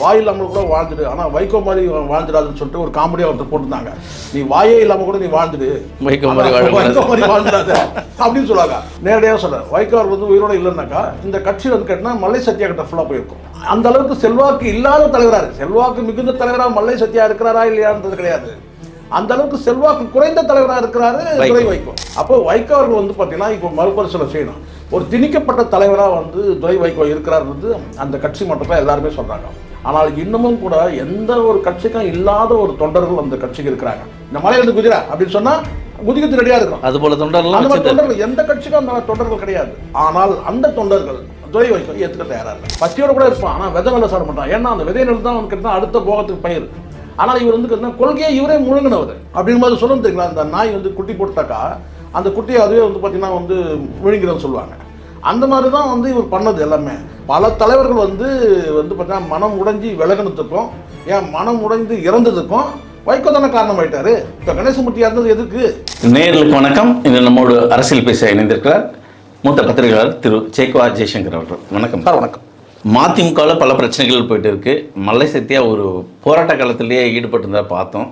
வாய் இல்லாமல் கூட வாழ்ந்துடு. ஆனால் வைகோ மாதிரி வாழ்ந்துடாதுன்னு சொல்லிட்டு ஒரு காமெடியாக ஒருத்தர் போட்டிருந்தாங்க. நீ வாயே இல்லாமல் கூட நீ வாழ்ந்துடு. வைகோ மாதிரி. வைகோ மாதிரி வாழ்ந்துடாத. அப்படின்னு சொல்லுவாங்க. நேரடியாக சொல்றேன். வைகோ அவர் வந்து உயிரோட இல்லைன்னாக்கா இந்த கட்சி வந்து கேட்டினா மல்லை சத்யா கிட்ட ஃபுல்லாக போயிருக்கும். அந்த அளவுக்கு செல்வாக்கு இல்லாத தலைவராக செல்வாக்கு மிகுந்த தலைவராக மல்லை சத்யா இருக்கிறாரா இல்லையான்றது கிடையாது. அந்த அளவுக்கு செல்வாக்கு குறைந்த தலைவராக இருக்கிறாரு வைகோ. அப்போ வைகோ அவர்கள் வந்து பார்த்தீங்கன்னா இப்போ மறுபரிசீலனை செய்யணும். ஒரு திணிக்கப்பட்ட தலைவராக வந்து துரை வைகோ இருக்கிறார் வந்து அந்த கட்சி மட்டும் தான் எல்லாருமே சொல்றாங்க. ஆனால் இன்னமும் கூட எந்த ஒரு கட்சிக்கும் இல்லாத ஒரு தொண்டர்கள் அந்த கட்சிக்கு இருக்கிறாங்க. இந்த மலையிலிருந்து குதிரை அப்படின்னு சொன்னா குதிக்கிறது ரெடியா இருக்கிறோம் அது போல வச்சுட்டு. தொண்டர்கள் எந்த கட்சிக்கும் அந்த தொண்டர்கள் கிடையாது. ஆனால் அந்த தொண்டர்கள் துறை வைக்க ஏற்றுக்க தயாரா இல்லை பசியோட கூட இருப்பான். ஆனால் விதை நல்ல சாப்பிட மாட்டான். ஏன்னா அந்த விதை நெல் தான் அவனுக்கு அடுத்த போகத்துக்கு பயிர். ஆனால் இவர் வந்து கொள்கையை இவரே முழுங்கினவர். அப்படின்னு மாதிரி சொல்லணும் தெரியுங்களா? அந்த நாய் வந்து குட்டி போட்டாக்கா அந்த குட்டியை அதுவே வந்து பார்த்தீங்கன்னா வந்து விழுங்கிறன்னு சொல்லுவாங்க. அந்த மாதிரி தான் வந்து இவர் பண்ணது எல்லாமே. பல தலைவர்கள் வந்து வந்து பார்த்தீங்கன்னா மனம் உடைஞ்சி விலகினதுக்கும் ஏன் மனம் உடைந்து இறந்ததுக்கும் வைகோ தானே காரணமாயிட்டாரு? இப்போ கணேசமூர்த்தி இறந்தது எதுக்கு? நேர்களுக்கு வணக்கம். இன்று நம்மோடு அரசியல் பேச இணைந்திருக்கிறார் மூத்த பத்திரிகையாளர் திரு சேக்வா ஜெய்சங்கர் அவர்கள். வணக்கம். சார் வணக்கம். மதிமுகவில் பல பிரச்சனைகள் போயிட்டு இருக்கு. மல்லை சத்யா ஒரு போராட்ட காலத்திலேயே ஈடுபட்டிருந்தா பார்த்தோம்.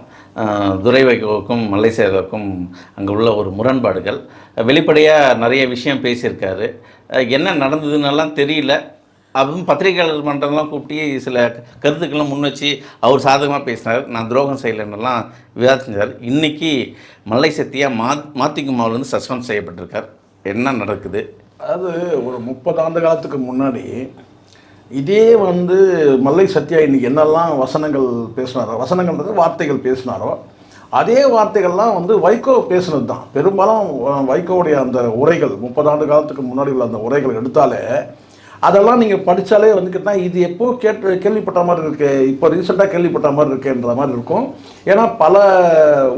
துரை வைகோவுக்கும் மல்லை சேதாவுக்கும் அங்கே உள்ள ஒரு முரண்பாடுகள். வெளிப்படையாக நிறைய விஷயம் பேசியிருக்காரு. என்ன நடந்ததுன்னெல்லாம் தெரியல. அதுவும் பத்திரிகையாளர் மன்றம்லாம் கூப்பிட்டு சில கருத்துக்கள்லாம் முன் வச்சு அவர் சாதகமாக பேசினார். நான் துரோகம் செய்யலைன்னெல்லாம் விவாதிச்சார் இன்றைக்கி மல்லை சத்யா மா மதிமுகவிலேருந்து சஸ்பெண்ட் செய்யப்பட்டிருக்கார். என்ன நடக்குது? அது ஒரு முப்பது ஆண்டு காலத்துக்கு முன்னாடி இதே வந்து மல்லை சத்யா இன்னைக்கு என்னெல்லாம் வசனங்கள் பேசினாரோ வசனங்கள்ன்றது வார்த்தைகள் பேசினாரோ அதே வார்த்தைகள்லாம் வந்து வைகோ பேசுனது தான் பெரும்பாலும் வைகோவுடைய அந்த உரைகள் முப்பது ஆண்டு காலத்துக்கு முன்னாடி உள்ள அந்த உரைகள் எடுத்தாலே அதெல்லாம் நீங்கள் படித்தாலே வந்து கேட்டால் இது எப்போ கேட்டு கேள்விப்பட்ட மாதிரி இருக்கு இப்போ ரீசெண்டாக கேள்விப்பட்ட மாதிரி இருக்குன்ற மாதிரி இருக்கும். ஏன்னா பல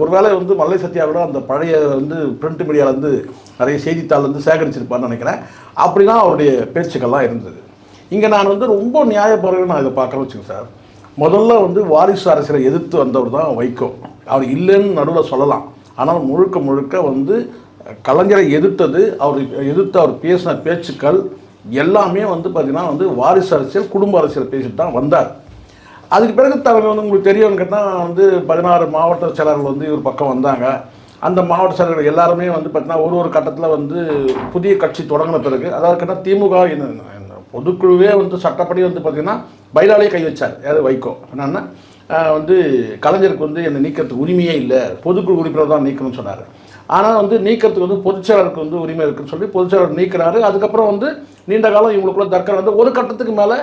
ஒருவேளை வந்து மல்லை சத்யா கூட அந்த பழைய வந்து பிரிண்ட் மீடியாவிலேருந்து நிறைய செய்தித்தாள் வந்து சேகரிச்சிருப்பான்னு நினைக்கிறேன். அப்படிலாம் அவருடைய பேச்சுக்கள்லாம் இருந்தது. இங்கே நான் வந்து ரொம்ப நியாயப்பறவை நான் இதை பார்க்குறேன் வச்சுங்க சார். முதல்ல வந்து வாரிசு அரசியலை எதிர்த்து வந்தவர் தான் வைகோ. அவர் இல்லைன்னு நடுவில் சொல்லலாம். ஆனால் முழுக்க முழுக்க வந்து கலைஞரை எதிர்த்தது அவர் எதிர்த்து அவர் பேசின பேச்சுக்கள் எல்லாமே வந்து பார்த்திங்கன்னா வந்து வாரிசு அரசியல் குடும்ப அரசியல் பேசிட்டு தான் வந்தார். அதுக்கு பிறகு தலைமை வந்து உங்களுக்கு தெரியும் கேட்டால் வந்து பதினாறு மாவட்ட செயலர்கள் வந்து இவர் பக்கம் வந்தாங்க. அந்த மாவட்ட செயலர்கள் எல்லாருமே வந்து பார்த்தீங்கன்னா ஒரு ஒரு கட்டத்தில் வந்து புதிய கட்சி தொடங்கின பிறகு அதாவது கேட்டால் திமுக என்ன பொதுக்குழுவே வந்து சட்டப்படி வந்து பார்த்திங்கன்னா பைலாலே கை வச்சார். யார்? வைகோ. என்னன்னா வந்து கலைஞருக்கு வந்து என்னை நீக்கிறதுக்கு உரிமையே இல்லை. பொதுக்குழு உறுப்பினர் தான் நீக்கணும்னு சொன்னார். ஆனால் வந்து நீக்கிறதுக்கு வந்து பொதுச்செயலாளருக்கு வந்து உரிமை இருக்குன்னு சொல்லி பொதுச்செயலாளர் நீக்கிறாரு. அதுக்கப்புறம் வந்து நீண்ட காலம் இவங்களுக்குள்ள தர்க்கம் வந்து ஒரு கட்டத்துக்கு மேலே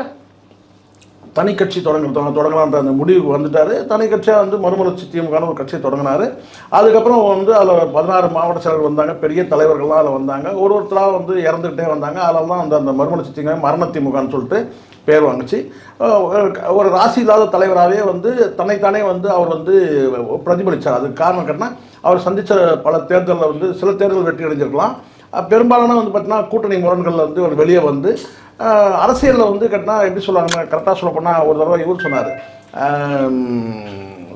தனி கட்சி தொடங்க தொடங்கலான்ற அந்த முடிவுக்கு வந்துட்டார். தனி கட்சியாக வந்து மறுமலர்ச்சி திமுகன்னு ஒரு கட்சியை தொடங்கினார். அதுக்கப்புறம் வந்து அதில் பதினாறு மாவட்ட செயலர்கள் வந்தாங்க பெரிய தலைவர்கள்லாம் அதில் வந்தாங்க. ஒரு ஒருத்தராக வந்து இறந்துக்கிட்டே வந்தாங்க. அதில் தான் அந்த அந்த மறுமலர்ச்சி திமுக மரண திமுகன்னு சொல்லிட்டு பேர் வாங்குச்சு. ஒரு- ராசி இல்லாத தலைவராகவே வந்து தன்னைத்தானே வந்து அவர் வந்து பிரதிபலித்தார் அதுக்கு காரணம் கேட்டால் அவர் சந்தித்த பல தேர்தலில் வந்து சில தேர்தல் வெற்றி அடைஞ்சிருக்கலாம். பெரும்பாலான வந்து பார்த்தீங்கன்னா கூட்டணி முரண்களில் வந்து அவர் வெளியே வந்து அரசியலில் வந்து கேட்டினா எப்படி சொல்லுவாங்க கரெக்டாக சொல்ல போனால் ஒரு தடவை இவர் சொன்னார்.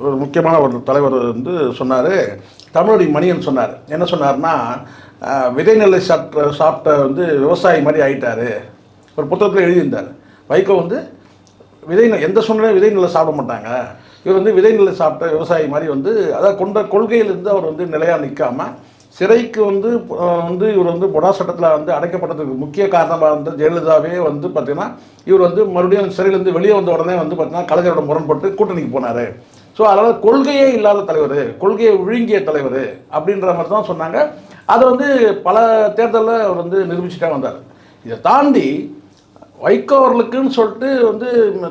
ஒரு முக்கியமான ஒரு தலைவர் வந்து சொன்னார். தமிழடி மணியன் சொன்னார். என்ன சொன்னார்னா விதைநிலை சாப்பிட்ட சாப்பிட்ட வந்து விவசாயி மாதிரி ஆகிட்டார் ஒரு புத்தகத்தில் எழுதியிருந்தார். வைகோ வந்து விதை எந்த சூழ்நிலையும் விதை சாப்பிட மாட்டாங்க. இவர் வந்து விதை சாப்பிட்ட விவசாயி மாதிரி வந்து அதாவது கொண்ட கொள்கையிலிருந்து அவர் வந்து நிலையாக நிற்காமல் சிறைக்கு வந்து வந்து இவர் வந்து பொடா சட்டத்தில் வந்து அடைக்கப்பட்டதுக்கு முக்கிய காரணமாக இருந்த ஜெயலலிதாவே வந்து பார்த்தீங்கன்னா இவர் வந்து மறுபடியும் சிறையிலேருந்து வெளியே வந்த உடனே வந்து பார்த்தீங்கன்னா கலைஞரோட முரண்பட்டு கூட்டணிக்கு போனார். ஸோ அதனால் கொள்கையே இல்லாத தலைவர் கொள்கையை விழுங்கிய தலைவர் அப்படின்ற மாதிரி தான் சொன்னாங்க. அதை வந்து பல தேர்தலில் அவர் வந்து நிரூபிச்சுட்டே வந்தார். இதை தாண்டி வைகோ அவர்களுக்குன்னு சொல்லிட்டு வந்து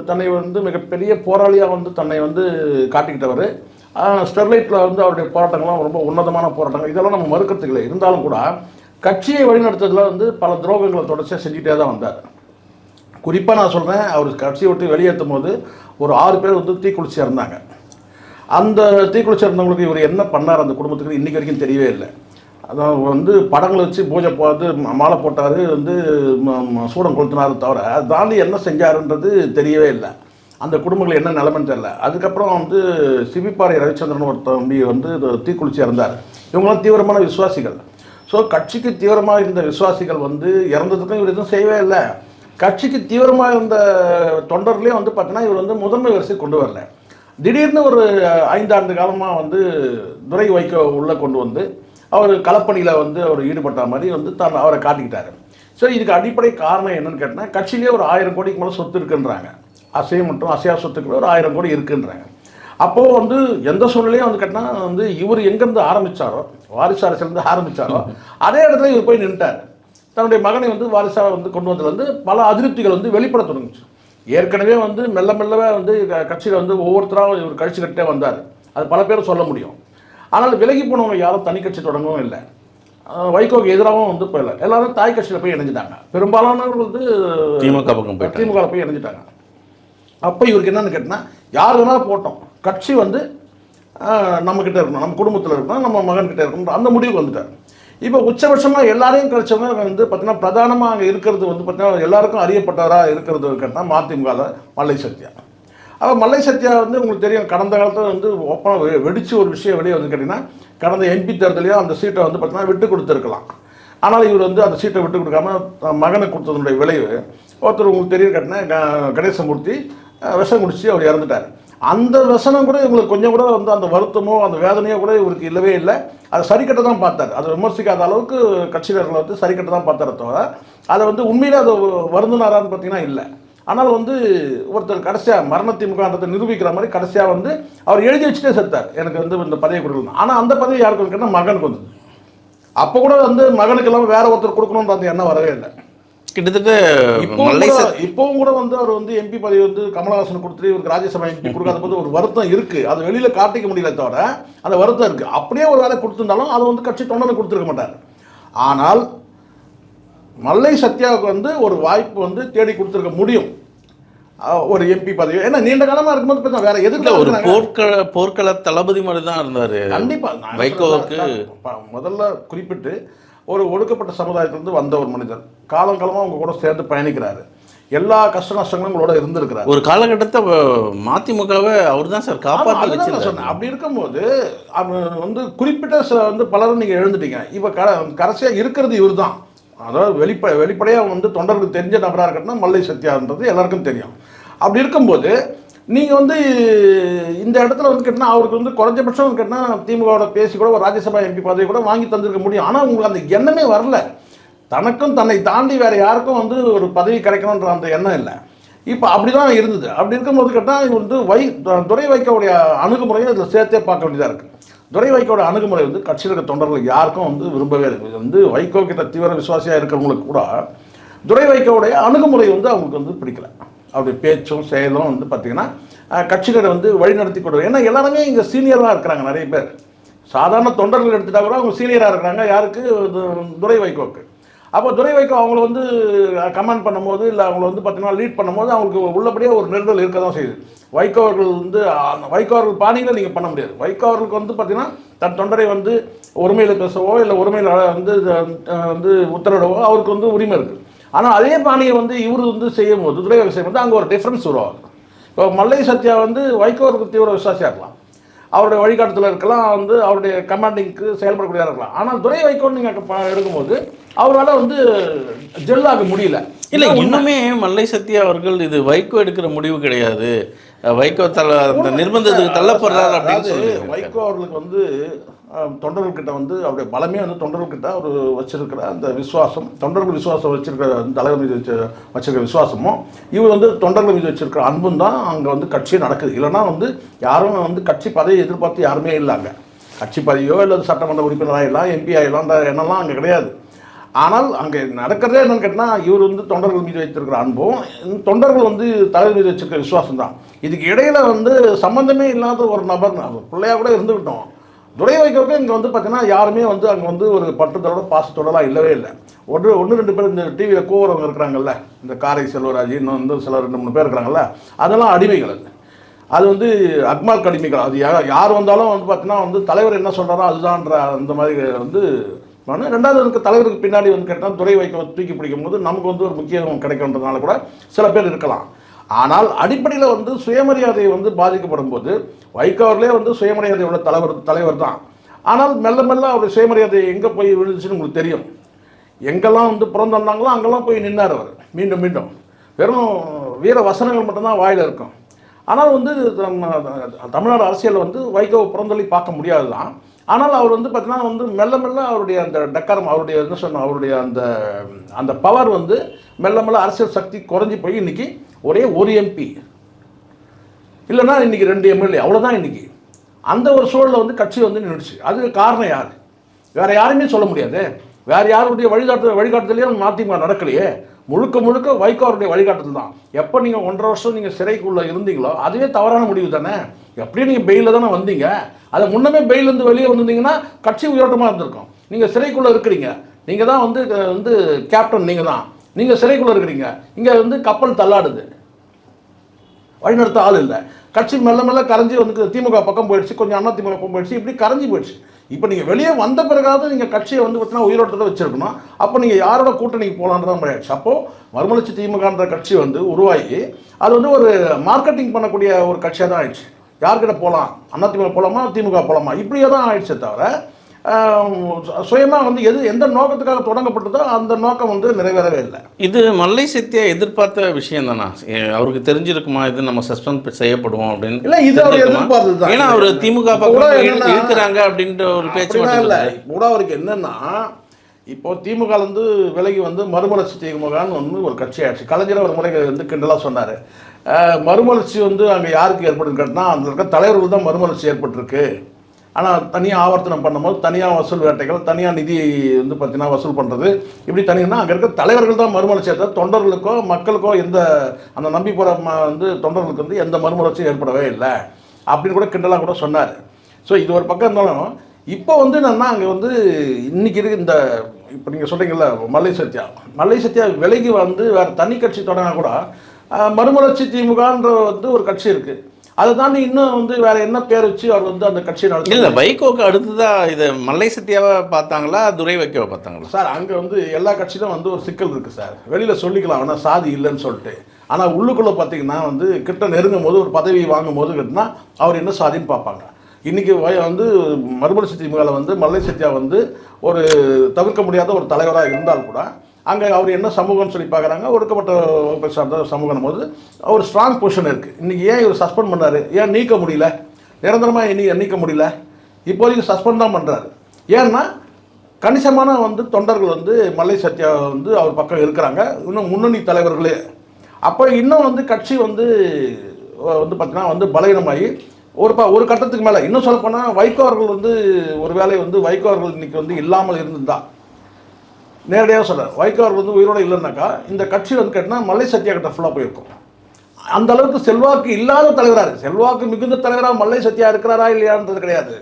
தன்னை வந்து மிகப்பெரிய போராளியாக வந்து தன்னை வந்து காட்டிக்கிட்டவர். ஸ்டெர்லைட்டில் வந்து அவருடைய போராட்டங்கள்லாம் ரொம்ப உன்னதமான போராட்டங்கள். இதெல்லாம் நம்ம மறுக்கிறதுக்கு இல்லை. இருந்தாலும் கூட கட்சியை வழிநடத்துறதுல வந்து பல துரோகங்களை தொடர்ச்சியாக செஞ்சுட்டே தான் வந்தார். குறிப்பாக நான் சொல்கிறேன் அவர் கட்சியை விட்டு வெளியேற்றும் போது ஒரு ஆறு பேர் வந்து தீக்குளிச்சியாக இறந்தாங்க அந்த தீக்குளிச்சி இறந்தவங்களுக்கு இவர் என்ன பண்ணார் அந்த குடும்பத்துக்கு இன்றைக்கி வரைக்கும் தெரியவே இல்லை. அதான் வந்து படங்களை வச்சு பூஜை போட்டு மாலை போட்டார் வந்து சூடம் கொளுத்தினார் தவிர அதை தாண்டி என்ன செஞ்சாருன்றது தெரியவே இல்லை. அந்த குடும்பங்கள் என்ன நிலைமைன்னு தெரியல. அதுக்கப்புறம் வந்து சிபிப்பாறை ரவிச்சந்திரன் ஒரு தம்பி வந்து இது தீக்குளிச்சு இறந்தார். இவங்களாம் தீவிரமான விசுவாசிகள். ஸோ கட்சிக்கு தீவிரமாக இருந்த விசுவாசிகள் வந்து இறந்ததுக்கும் இவர் எதுவும் செய்யவே இல்லை. கட்சிக்கு தீவிரமாக இருந்த தொண்டர்களே வந்து பார்த்தீங்கன்னா இவர் வந்து முதன்மை வரிசை கொண்டு வரல. திடீர்னு ஒரு ஐந்தாண்டு காலமாக வந்து துரை வைக்க உள்ளே கொண்டு வந்து அவர் களப்பணியில் வந்து அவர் ஈடுபட்ட மாதிரி வந்து தான் அவரை காட்டிக்கிட்டாரு. ஸோ இதுக்கு அடிப்படை காரணம் என்னன்னு கேட்டால் கட்சியிலே ஒரு ஆயிரம் கோடிக்கு மேலே சொத்து இருக்குன்றாங்க. அசைய மற்றும் அசையா சொத்துக்கள் ஒரு ஆயிரம் கோடி இருக்குன்றாங்க. அப்போது வந்து எந்த சூழ்நிலையும் வந்து கேட்டால் வந்து இவர் எங்கேருந்து ஆரம்பித்தாரோ வாரிசு அரசியலேருந்து ஆரம்பித்தாரோ அதே இடத்துல இவர் போய் நின்ட்டார். தன்னுடைய மகனை வந்து வாரிசாக வந்து கொண்டு வந்ததுல வந்து பல அதிருப்திகள் வந்து வெளிப்பட தொடங்குச்சு. ஏற்கனவே வந்து மெல்ல மெல்லவே வந்து கட்சியில் வந்து ஒவ்வொருத்தராக இவர் கழிச்சுக்கிட்டே வந்தார். அது பல பேர் சொல்ல முடியும். ஆனால் விலகி போனவங்க யாரும் தனி கட்சி தொடங்கவும் இல்லை. வைகோக்கு எதிராகவும் வந்து போயிடல எல்லாரும் தாய் கட்சியில் போய் இணைஞ்சிட்டாங்க. பெரும்பாலானவர்கள் வந்து திமுக பக்கம் போயிட்டாங்க. திமுக போய் இணைஞ்சிட்டாங்க. அப்போ இவருக்கு என்னென்னு கேட்டால் யார் வேணாலும் போட்டோம். கட்சி வந்து நம்மக்கிட்ட இருக்கணும் நம்ம குடும்பத்தில் இருக்கணும் நம்ம மகன்கிட்ட இருக்கணும் அந்த முடிவுக்கு வந்துட்டார். இப்போ உச்சபட்சமாக எல்லாரையும் கழிச்சவங்க வந்து பார்த்தீங்கன்னா பிரதானமாக அங்கே இருக்கிறது வந்து பார்த்தீங்கன்னா எல்லாருக்கும் அறியப்பட்டவராக இருக்கிறது கேட்டால் மதிமுக மல்லை சத்யா. அப்போ மல்லை சத்யா வந்து உங்களுக்கு தெரியும் கடந்த காலத்தில் வந்து ஓப்பனாக வெடித்து ஒரு விஷயம் வெளியே வந்து கேட்டிங்கன்னா கடந்த எம்பி தேர்தலையும் அந்த சீட்டை வந்து பார்த்தீங்கன்னா விட்டு கொடுத்துருக்கலாம். ஆனால் இவர் வந்து அந்த சீட்டை விட்டு கொடுக்காம மகனை மகனுக்கு கொடுத்ததனுடைய விளைவு ஒருத்தர் உங்களுக்கு தெரியும் கேட்டினா க- கணேசமூர்த்தி விஷம் குடிச்சு அவர் இறந்துட்டார். அந்த விஷனம் கூட இவங்களுக்கு கொஞ்சம் கூட வந்து அந்த வருத்தமோ அந்த வேதனையோ கூட இவருக்கு இல்லவே இல்லை. அதை சரி கட்ட தான் பார்த்தார். அதை விமர்சிக்காத அளவுக்கு கட்சியினர்களை வந்து சரி கட்ட தான் பார்த்தார தவிர அதை வந்து உண்மையில் அதை வருந்தினாரான்னு பார்த்தீங்கன்னா இல்லை. ஆனால் வந்து ஒருத்தர் கடைசியாக மரண திமுகன்றதை நிரூபிக்கிற மாதிரி கடைசியாக வந்து அவர் எழுதி வச்சுட்டே செத்தார். எனக்கு வந்து இந்த பதவி கொடுக்கணும் ஆனால் அந்த பதவி யாருக்கு கேட்டால் மகனுக்கு வந்தது அப்போ கூட வந்து மகனுக்கு இல்லாமல் வேற ஒருத்தர் கொடுக்கணுன்ற அந்த எண்ணம் வரவே இல்லை. கிட்டத்தட்ட இப்போவும் கூட சத்- இப்போவும் கூட வந்து அவர் வந்து எம்பி பதவி வந்து கமலஹாசன் கொடுத்துட்டு இவருக்கு ராஜ்யசபா எம்பி கொடுக்காத போது ஒரு வருத்தம் இருக்கு. அது வெளியில காட்டிக்க முடியல தவிர அந்த வருத்தம் இருக்கு. அப்படியே ஒரு வேலை கொடுத்திருந்தாலும் அதை வந்து கட்சி தொண்டனை கொடுத்துருக்க மாட்டார். ஆனால் மல்லை சத்யாவுக்கு வந்து ஒரு வாய்ப்பு வந்து தேடி கொடுத்துருக்க முடியும். ஒரு எம்பி பதவி. ஏன்னா நீண்ட காலமா இருக்கும்போது பார்த்தா வேற எதுக்கு ஒரு போர்க்கள போர்க்கள தளபதி மாதிரி தான் இருந்தாரு. கண்டிப்பா. நான் என்ன வைகோவுக்கு முதல்ல குறிப்பிட்டு ஒரு ஒடுக்கப்பட்ட சமுதாயத்திலிருந்து வந்த ஒரு மனிதர். காலம் காலமா அவங்க கூட சேர்ந்து பயணிக்கிறாரு. எல்லா கஷ்ட நஷ்டங்களும் உங்களோட இருந்திருக்கிறாரு. ஒரு காலகட்டத்தை மதிமுகவை அவர் தான் சார் காப்பாற்றி சொன்னேன் அப்படி இருக்கும்போது அவன் வந்து குறிப்பிட்ட சில வந்து பலரும் நீங்க எழுந்துட்டீங்க. இப்ப க கடைசியா இருக்கிறது இவர்தான். அதாவது வெளிப்ப வெளிப்படையாக வந்து தொண்டர்களுக்கு தெரிஞ்ச நபராக இருக்கட்டும் மல்லை சத்யான்றது எல்லாருக்கும் தெரியும். அப்படி இருக்கும்போது நீங்கள் வந்து இந்த இடத்துல வந்து கேட்டால் அவருக்கு வந்து குறைஞ்சபட்சம் கேட்டால் திமுகவோட பேசி கூட ஒரு ராஜ்யசபா எம்பி பதவி கூட வாங்கி தந்திருக்க முடியும். ஆனால் உங்களுக்கு அந்த எண்ணமே வரல. தனக்கும் தன்னை தாண்டி வேறு யாருக்கும் வந்து ஒரு பதவி கிடைக்கணுன்ற அந்த எண்ணம் இல்லை. இப்போ அப்படி தான் இருந்தது. அப்படி இருக்கும்போது கேட்டால் இது வந்து வை துறை வைக்கவுடைய அணுகுமுறையை இதில் சேர்த்தே பார்க்க வேண்டியதாக இருக்குது துறை வைக்கோட அணுகுமுறை வந்து கட்சியில் இருக்க தொண்டர்கள் யாருக்கும் வந்து விரும்பவே இருக்குது இது வந்து வைகோ கிட்ட தீவிர விசுவாசியாக இருக்கிறவங்களுக்கு கூட துறை வைக்கோடைய அணுகுமுறை வந்து அவங்களுக்கு வந்து பிடிக்கல. அப்படி பேச்சும் செயலும் வந்து பார்த்தீங்கன்னா கட்சிகளை வந்து வழி நடத்தி கொண்டு ஏன்னா எல்லாருமே இங்கே சீனியராக இருக்கிறாங்க நிறைய பேர். சாதாரண தொண்டர்கள் எடுத்துட்டா கூட அவங்க சீனியராக இருக்கிறாங்க. யாருக்கு? துரை வைகோக்கு அப்போ துரை வைகோ அவங்கள வந்து கமெண்ட் பண்ணும்போது இல்லை அவங்கள வந்து பார்த்திங்கன்னா லீட் பண்ணும்போது அவங்களுக்கு உள்ளபடியே ஒரு நெருடல் இருக்க தான் செய்யுது. வைகோ அவர்கள் வந்து அந்த வைகோ அவர்கள் பாணியில் நீங்கள் பண்ண முடியாது. வைகோ அவர்களுக்கு வந்து பார்த்தீங்கன்னா தன் தொண்டரை வந்து ஒருமையில் பேசவோ இல்லை ஒருமையில் வந்து வந்து உத்தரவிடவோ அவருக்கு வந்து உரிமை இருக்குது ஆனால் அதே பாணியை வந்து இவர் வந்து செய்யும்போது துரை வைகோ செய்யும்போது அங்கே ஒரு டிஃப்ரென்ஸ் உருவாகுது. இப்போ மல்லை சத்யா வந்து வைகோ அவருக்கு தீவிர விசுவாசியாக இருக்கலாம் அவருடைய வழிகாட்டுதல் இருக்கலாம் வந்து அவருடைய கமாண்டிங்க்கு செயல்படக்கூடியதாக இருக்கலாம். ஆனால் துரை வைக்கோன்னு நீங்கள் எடுக்கும்போது அவரால் வந்து ஜெல்லாக முடியல. இல்ல இன்னுமே மல்லை சத்யா அவர்கள் இது வைகோ எடுக்கிற முடிவு கிடையாது. வைகோ தள்ள அந்த நிர்பந்தத்துக்கு தள்ளப்படுறாரு அப்படின்னு சொல்லி வைகோ அவர்களுக்கு வந்து தொண்டர்கள்கிட்ட வந்து அவருடைய பலமே வந்து தொண்டர்கள்கிட்ட அவர் வச்சிருக்கிற அந்த விசுவாசம் தொண்டர்கள் விசுவாசம் வச்சிருக்கிற அந்த தலைவர் மீது வச்சு வச்சிருக்கிற விசுவாசமும் இவர் வந்து தொண்டர்கள் மீது வச்சிருக்கிற அன்பும் தான் அங்கே வந்து கட்சியே நடக்குது. இல்லைன்னா வந்து யாரும் வந்து கட்சி பதவியை எதிர்பார்த்து யாருமே இல்லை அங்கே கட்சி பதவியோ இல்லை சட்டமன்ற உறுப்பினர் ஆகிடலாம் எம்பி ஆகிடலாம்ன்ற எண்ணம்லாம் அங்கே கிடையாது. ஆனால் அங்கே நடக்கிறதே என்னென்னு கேட்டால் இவர் வந்து தொண்டர்கள் மீது வைத்திருக்கிற அன்பும் தொண்டர்கள் வந்து தலைவர் மீது வச்சிருக்கிற விசுவாசம் தான். இதுக்கு இடையில் வந்து சம்மந்தமே இல்லாத ஒரு நபர் பிள்ளையாக கூட இருந்துக்கிட்டோம் துரை இங்கே வந்து பார்த்தீங்கன்னா யாருமே வந்து அங்கே வந்து ஒரு பட்டத்தோட பாசத்தோடலாம் இல்லவே இல்லை. ஒன்று ஒன்று ரெண்டு பேர் இந்த டிவியில் கூவுறவங்க இருக்கிறாங்கல்ல இந்த காரை செல்வராஜ் இன்னும் வந்து சில ரெண்டு மூணு பேர் இருக்கிறாங்கல்ல அதெல்லாம் அடிமைகள் அது. அது வந்து அக்மால் கடிமைகள். அது யார் வந்தாலும் வந்து பார்த்தீங்கன்னா வந்து தலைவர் என்ன சொல்கிறாரோ அதுதான்ற அந்த மாதிரி வந்து ரெண்டாவது எனக்கு தலைவருக்கு பின்னாடி வந்து கேட்டால் துறை வைக்க தூக்கி பிடிக்கும் போது நமக்கு வந்து ஒரு முக்கியம் கிடைக்குன்றதுனால கூட சில பேர் இருக்கலாம். ஆனால் அடிப்படையில் வந்து சுயமரியாதை வந்து பாதிக்கப்படும் போது வைகோவர்களே வந்து சுயமரியாதை உள்ள தலைவர் தலைவர் தான் ஆனால் மெல்ல மெல்ல அவர் சுயமரியாதை எங்கே போய் விழுந்துச்சுன்னு உங்களுக்கு தெரியும். எங்கெல்லாம் வந்து பிறந்தாங்களோ அங்கெல்லாம் போய் நின்னார் அவர். மீண்டும் மீண்டும். வெறும் வீர வசனங்கள் மட்டும்தான் வாயில் இருக்கும். ஆனால் வந்து தமிழ்நாடு அரசியலில் வந்து வைகோ புறந்தள்ளி பார்க்க முடியாது தான் ஆனால் அவர் வந்து பார்த்தீங்கன்னா வந்து மெல்ல மெல்ல அவருடைய அந்த டக்கரம் அவருடைய என்ன சொன்ன அவருடைய அந்த அந்த பவர் வந்து மெல்ல மெல்ல அரசியல் சக்தி குறைஞ்சி போய் இன்னைக்கு ஒரே ஒரு எம்பி இல்லைன்னா இன்றைக்கி ரெண்டு எம்எல்ஏ அவ்வளோதான் இன்றைக்கி அந்த ஒரு சூழலில் வந்து கட்சி வந்து நின்றுச்சு அதுக்கு காரணம் யார்? வேற யாருமே சொல்ல முடியாது. வேறு யாருடைய வழிகாட்டு வழிகாட்டுதலையும் அதிமுக நடக்கலையே. முழுக்க முழுக்க வைகோ அவருடைய வழிகாட்டுதல் தான். எப்போ நீங்கள் ஒன்றரை வருஷம் நீங்கள் சிறைக்குள்ளே இருந்தீங்களோ அதுவே தவறான முடிவு தானே. எப்படியும் நீங்கள் பெயிலில் தானே வந்தீங்க. அதை முன்னமே பெயிலேருந்து வெளியே வந்திருந்தீங்கன்னா கட்சி உயரோட்டமாக இருந்திருக்கும். நீங்கள் சிறைக்குள்ளே இருக்கிறீங்க. நீங்கள் தான் வந்து வந்து கேப்டன் நீங்கள் தான். நீங்கள் சிறைக்குள்ளே இருக்கிறீங்க. இங்கே வந்து கப்பல் தள்ளாடுது. வழிநடத்த ஆள் இல்லை. கட்சி மெல்ல மெல்ல கரைஞ்சி வந்து திமுக பக்கம் போயிடுச்சு கொஞ்சம் அண்ணா திமுக பக்கம் போயிடுச்சு இப்படி கரைஞ்சி போயிடுச்சு. இப்போ நீங்கள் வெளியே வந்த பிறகாவது நீங்கள் கட்சியை வந்து பார்த்தீங்கன்னா உயிரோட்டத்தை வச்சிருக்கணும். அப்போ நீங்கள் யாரோட கூட்டணிக்கு போகலான்றதான் முடியாச்சு அப்போது மறுமலர்ச்சி திமுகன்ற கட்சி வந்து உருவாகி அது வந்து ஒரு மார்க்கெட்டிங் பண்ணக்கூடிய ஒரு கட்சியாக தான் ஆயிடுச்சு. யார்கிட்ட போகலாம் அண்ணா திமுக போகலாமா திமுக போகலாமா இப்படியே தான் ஆயிடுச்சே தவிர சுயமாக வந்து எது எந்த நோக்கத்துக்காக தொடங்கப்பட்டதோ அந்த நோக்கம் வந்து நிறைவேறவே இல்லை. இது மல்லை சத்யா எதிர்பார்த்த விஷயம் தானா? அவருக்கு தெரிஞ்சிருக்குமா? இது நம்ம சஸ்பெண்ட் செய்யப்படுவோம் அப்படின்னு இல்ல, இது அவர்? எதிர்பார்த்தது தான். ஏன்னா அவர் திமுக பக்கம் இழுக்கிறாங்க அப்படின்ற ஒரு பேச்சு இல்லை. கூட அவருக்கு என்னன்னா இப்போ திமுக வந்து விலகி வந்து மறுமலர்ச்சி திமுகன்னு வந்து ஒரு கட்சி ஆயிடுச்சு. கலைஞர் ஒரு முறை வந்து கிண்டலாக சொன்னார். மறுமலர்ச்சி வந்து அங்கே யாருக்கு ஏற்படுன்னு கேட்டால் அந்த இருக்க தலைவர்கள் தான் மறுமலர்ச்சி ஏற்பட்டிருக்கு. ஆனால் தனியாக ஆவர்த்தனம் பண்ணும்போது தனியாக வசூல் வேட்டைகள் தனியாக நிதி வந்து பார்த்தீங்கன்னா வசூல் பண்ணுறது இப்படி தனியாக அங்கே இருக்க தலைவர்கள் தான் மறுமலர்ச்சி ஏற்ற தொண்டர்களுக்கோ மக்களுக்கோ எந்த அந்த நம்பி போகிற வந்து தொண்டர்களுக்கு வந்து எந்த மறுமலர்ச்சியும் ஏற்படவே இல்லை. அப்படின்னு கூட கிண்டலாக கூட சொன்னார். ஸோ இது ஒரு பக்கம் இருந்தாலும் இப்போ வந்து என்னன்னா அங்கே வந்து இன்னைக்கு இருக்கு இந்த இப்போ நீங்கள் சொல்கிறீங்கல்ல மல்லை சத்யா. மல்லை சத்யா விலகி வந்து வேறு தனி கட்சி தொடங்கினா கூட மறுமலர்ச்சி திமுகன்ற வந்து ஒரு கட்சி இருக்குது அதை தாண்டி இன்னும் வந்து வேற என்ன பேர் வச்சு அவர் வந்து அந்த கட்சியை நடத்த இல்ல வைகோக்கு அடுத்ததா இது மல்லை சத்யாவை பார்த்தாங்களா துரை வைக்கோவை பார்த்தாங்களா? சார் அங்கே வந்து எல்லா கட்சியிலும் வந்து ஒரு சிக்கல் இருக்குது சார். வெளியில் சொல்லிக்கலாம் ஆனால் சாதி இல்லைன்னு சொல்லிட்டு. ஆனால் உள்ளுக்குள்ளே பார்த்தீங்கன்னா வந்து கிட்ட நெருங்கும் போது ஒரு பதவி வாங்கும் போது கிட்டனா அவர் என்ன சாதின்னு பார்ப்பாங்க. இன்றைக்கி வந்து மறுமலர்ச்சி திமுகவில் வந்து மல்லை சத்யா வந்து ஒரு தவிர்க்க முடியாத ஒரு தலைவராக இருந்தால் கூட அங்கே அவர் என்ன சமூகம்னு சொல்லி பார்க்குறாங்க ஒடுக்கப்பட்ட வகுப்பை சார்ந்த சமூகம் போது அவர் ஸ்ட்ராங் பொசிஷன் இருக்குது இன்றைக்கி ஏன் இவர் சஸ்பெண்ட் பண்ணார்? ஏன் நீக்க முடியல? நிரந்தரமாக இனி நீக்க முடியல? இப்போதைக்கு சஸ்பெண்ட் தான் பண்ணுறாரு ஏன்னா கணிசமான வந்து தொண்டர்கள் வந்து மல்லை சத்யா வந்து அவர் பக்கம் இருக்கிறாங்க. இன்னும் முன்னணி தலைவர்களே. அப்போ இன்னும் வந்து கட்சி வந்து வந்து பார்த்தீங்கன்னா வந்து பலகீனமாகி ஒரு ப ஒரு கட்டத்துக்கு மேலே இன்னும் சொல்லப்போனால் வைகோ அவர்கள் வந்து ஒரு வேலை வந்து வைகோ அவர்கள் இன்றைக்கி வந்து இல்லாமல் இருந்திருந்தா நேரடியாக சொல்கிறேன் வைகோ அவர்கள் வந்து உயிரோட இல்லைன்னாக்கா இந்த கட்சி வந்து கேட்டினா மல்லை சத்யா கிட்ட ஃபுல்லாக போயிருக்கும். அந்த அளவுக்கு செல்வாக்கு இல்லாத தலைவராக செல்வாக்கு மிகுந்த தலைவராக மல்லை சத்யா இருக்கிறாரா இல்லையான்றது கிடையாது.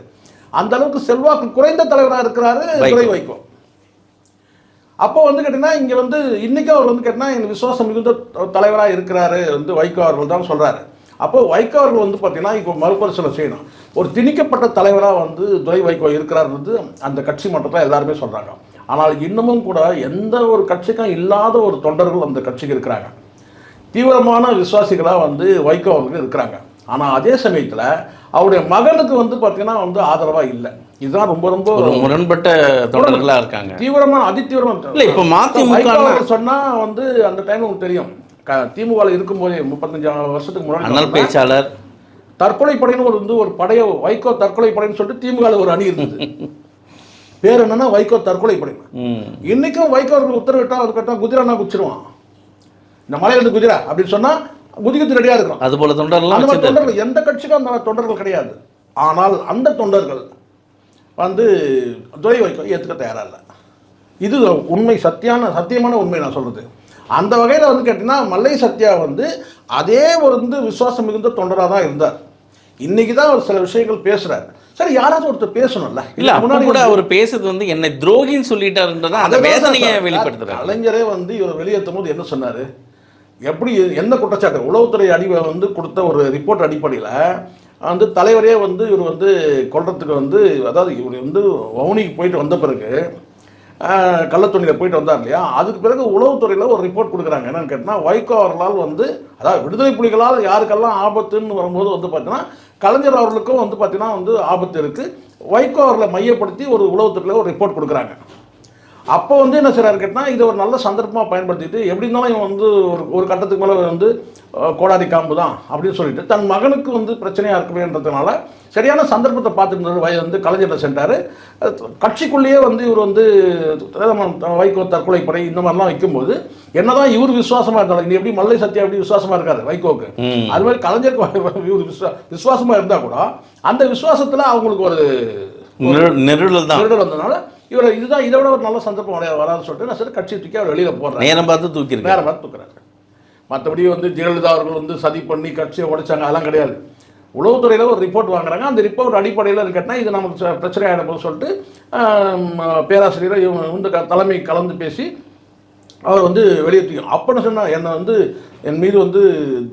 அந்த அளவுக்கு செல்வாக்கு குறைந்த தலைவராக இருக்கிறாரு வைகோ. துரை வைகோ. அப்போ வந்து கேட்டிங்கன்னா இங்கே வந்து இன்றைக்கி அவர் வந்து கேட்டிங்கன்னா எங்கள் விசுவாசம் மிகுந்த தலைவராக இருக்கிறாரு வந்து வைகோ அவர்கள் தான் சொல்கிறாரு அப்போ வைகோ அவர்கள் வந்து பார்த்தீங்கன்னா இப்போ மறுபரிசீலனை செய்யணும். ஒரு திணிக்கப்பட்ட தலைவராக வந்து துரை வைகோ இருக்கிறாருன்றது அந்த கட்சி மட்டும் தான் எல்லாருமே சொல்கிறாங்க ஆனால் இன்னமும் கூட எந்த ஒரு கட்சிக்கும் இல்லாத ஒரு தொண்டர்கள் அந்த கட்சிக்கு இருக்கிறாங்க. தீவிரமான விசுவாசிகளாக வந்து வைகோ அவர்கள் இருக்கிறாங்க. ஆனால் அதே சமயத்தில் அவருடைய மகனுக்கு வந்து பார்த்தீங்கன்னா வந்து ஆதரவாக இல்லை. இதுதான் ரொம்ப ரொம்ப முரண்பட்ட தொண்டர்களா இருக்காங்க. தீவிரமான அதிதீவிரமான இல்ல, இப்ப மதிமுக வைகோ அவர்கள் சொன்னா வந்து அந்த டைம் உங்களுக்கு தெரியும். க- திமுகவில் இருக்கும்போதே முப்பத்தஞ்சு வருஷத்துக்கு முன்னாடி பேச்சாளர். தற்கொலை படைன்னு ஒரு வந்து ஒரு படைய வைகோ தற்கொலை படைன்னு சொல்லிட்டு திமுகவில் ஒரு அணி இருந்தது. பேர் என்னன்னா வைகோ தற்கொலை படை. ம். இன்னைக்கும் வைகோ அவர்கள் உத்தரவிட்டா அது கட்டா குதிரானா குச்சிருவான்? இந்த மலையிலிருந்து குதிரா அப்படின்னு சொன்னா குதிக்கிறது ரெடியா இருக்கிறோம் அது போல வச்சுட்டு தொண்டர்கள் எந்த கட்சிக்கும் அந்த தொண்டர்கள் கிடையாது. ஆனால் அந்த தொண்டர்கள் வந்து துறை வைக்க ஏற்றுக்க தயாரா இல்லை. இது உண்மை சத்தியான சத்தியமான உண்மை நான் சொல்றது. அந்த வகையில் வந்து கேட்டிங்கன்னா மல்லை சத்யா வந்து அதே ஒரு வந்து விசுவாசம் மிகுந்த தொண்டராக தான் இருந்தார். இன்னைக்கு தான் அவர் சில விஷயங்கள் பேசுறாரு. சரி யாராச்சும் ஒருத்தர் பேசணும்ல. இல்ல முன்னாடி கூட அவர் பேசுறது வந்து என்னை துரோகின்னு சொல்லிட்டாருன்றதா அந்த வேதனையை வெளிப்படுத்துறாரு. கலைஞரே வந்து இவர் வெளியேற்றும் போது என்ன சொன்னாரு? எப்படி என்ன குற்றச்சாட்டு? உளவுத்துறை அடி வந்து கொடுத்த ஒரு ரிப்போர்ட் அடிப்படையில் வந்து தலைவரே வந்து இவர் வந்து கொல்றதுக்கு வந்து அதாவது இவர் வந்து வவுனிக்கு போயிட்டு வந்த பிறகு கள்ளத்துணியில் போயிட்டு வந்தார் இல்லையா? அதுக்கு பிறகு உளவுத்துறையில் ஒரு ரிப்போர்ட் கொடுக்குறாங்க. என்னன்னு கேட்டால் வைகோ அவர்களால் வந்து அதாவது விடுதலை புலிகளால் யாருக்கெல்லாம் ஆபத்துன்னு வரும்போது வந்து பார்த்தீங்கன்னா கலைஞர் அவர்களுக்கும் வந்து பார்த்தீங்கன்னா வந்து ஆபத்து இருக்குது வைகோ அவர்களை மையப்படுத்தி ஒரு உளவுத்துறையில் ஒரு ரிப்போர்ட் கொடுக்குறாங்க. அப்போ வந்து என்ன செய்றாரு கேட்டால் இதை ஒரு நல்ல சந்தர்ப்பமாக பயன்படுத்திட்டு எப்படி இருந்தாலும் இவன் வந்து ஒரு ஒரு கட்டத்துக்கு மேலே வந்து கோடாரி காம்பு தான் அப்படின்னு சொல்லிட்டு தன் மகனுக்கு வந்து பிரச்சனையாக இருக்குமேன்றதுனால சரியான சந்தர்ப்பத்தை பார்த்துட்டு வய வந்து கலைஞர் சென்றார். கட்சிக்குள்ளேயே வந்து இவர் வந்து வைகோ தற்கொலை படை இந்த மாதிரிலாம் வைக்கும்போது என்னதான் இவர் விசுவாசமாக இருந்தாலும் இனி எப்படி மல்லை சத்யா எப்படி விசுவாசமாக இருக்காரு வைகோக்கு. அது மாதிரி கலைஞருக்கு இவர் விசுவா விசுவாசமாக இருந்தால் கூட அந்த விசுவாசத்தில் அவங்களுக்கு ஒரு நிழல் தான். திருடர் வந்தனால இவர் இதுதான் இதை விட ஒரு நல்ல சந்தர்ப்பம் வராதுன்னு சொல்லிட்டு நான் சரி கட்சியை தூக்கி அவர் வெளியில் போடுறேன் நேரம் பார்த்து தூக்கியிருக்காரு. நேரம் பார்த்து தூக்குறாரு. மற்றபடி வந்து ஜெயலலிதா அவர்கள் வந்து சதி பண்ணி கட்சியை உடைச்சாங்க அதெல்லாம் கிடையாது. உளவுத்துறையில் ஒரு ரிப்போர்ட் வாங்குறாங்க. அந்த ரிப்போர்ட் அடிப்படையில் கேட்டால் இது நமக்கு பிரச்சனை ஆகிடும் சொல்லிட்டு பேராசிரியரை இவங்க வந்து தலைமை கலந்து பேசி அவர் வந்து வெளியே தூக்கி அப்போன்னு சொன்னால் என்னை வந்து என் மீது வந்து